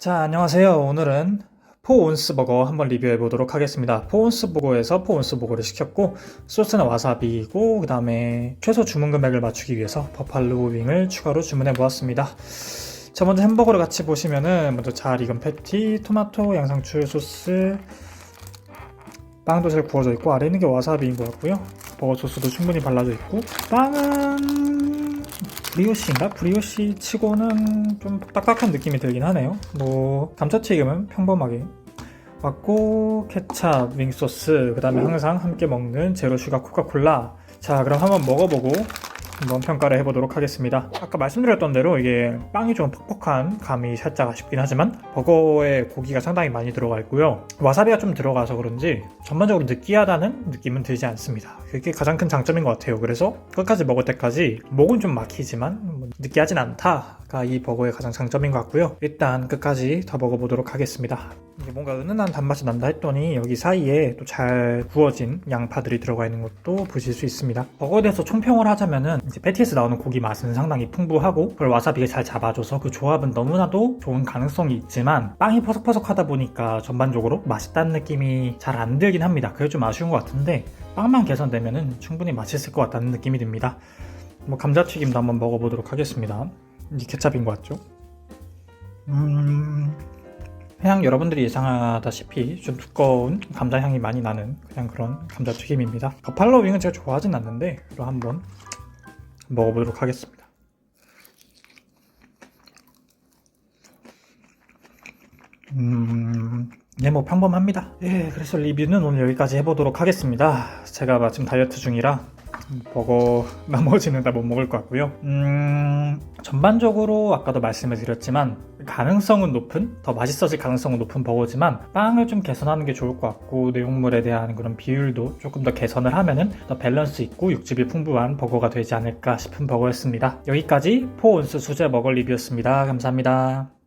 자, 안녕하세요. 오늘은 포온스 버거 한번 리뷰해 보도록 하겠습니다. 포온스 버거에서 포온스 버거를 시켰고 소스는 와사비이고 그 다음에 최소 주문 금액을 맞추기 위해서 버팔로 윙을 추가로 주문해 보았습니다. 자, 먼저 햄버거를 같이 보시면은 먼저 잘 익은 패티, 토마토, 양상추 소스, 빵도 잘 구워져 있고 아래 있는 게 와사비인 것 같고요. 버거 소스도 충분히 발라져 있고 빵은 브리오시인가? 브리오시 치고는 좀 딱딱한 느낌이 들긴 하네요. 뭐 감자튀김은 평범하게 맞고 케찹, 윙소스, 그 다음에 항상 함께 먹는 제로 슈가 코카콜라. 자, 그럼 한번 먹어보고 한번 평가를 해보도록 하겠습니다. 아까 말씀드렸던 대로 이게 빵이 좀 퍽퍽한 감이 살짝 아쉽긴 하지만 버거에 고기가 상당히 많이 들어가 있고요. 와사비가 좀 들어가서 그런지 전반적으로 느끼하다는 느낌은 들지 않습니다. 그게 가장 큰 장점인 것 같아요. 그래서 끝까지 먹을 때까지 목은 좀 막히지만 뭐 느끼하진 않다가 이 버거의 가장 장점인 것 같고요. 일단 끝까지 더 먹어보도록 하겠습니다. 이게 뭔가 은은한 단맛이 난다 했더니 여기 사이에 또 잘 구워진 양파들이 들어가 있는 것도 보실 수 있습니다. 버거에 대해서 총평을 하자면은 이제 패티에서 나오는 고기 맛은 상당히 풍부하고 그걸 와사비가 잘 잡아줘서 그 조합은 너무나도 좋은 가능성이 있지만 빵이 퍼석퍼석하다 보니까 전반적으로 맛있다는 느낌이 잘 안 들긴 합니다. 그게 좀 아쉬운 것 같은데 빵만 개선되면은 충분히 맛있을 것 같다는 느낌이 듭니다. 뭐 감자튀김도 한번 먹어보도록 하겠습니다. 이 케찹인 것 같죠? 음, 그냥 여러분들이 예상하다시피 좀 두꺼운 감자 향이 많이 나는 그냥 그런 감자 튀김입니다. 버팔로 윙은 제가 좋아하진 않는데 그럼 한번 먹어보도록 하겠습니다. 음, 네, 뭐 평범합니다. 예, 그래서 리뷰는 오늘 여기까지 해보도록 하겠습니다. 제가 마침 다이어트 중이라 버거 나머지는 다 못 먹을 것 같고요. 음, 전반적으로 아까도 말씀을 드렸지만 가능성은 높은, 더 맛있어질 가능성은 높은 버거지만 빵을 좀 개선하는 게 좋을 것 같고 내용물에 대한 그런 비율도 조금 더 개선을 하면은 더 밸런스 있고 육즙이 풍부한 버거가 되지 않을까 싶은 버거였습니다. 여기까지 포온스 수제 버거 리뷰였습니다. 감사합니다.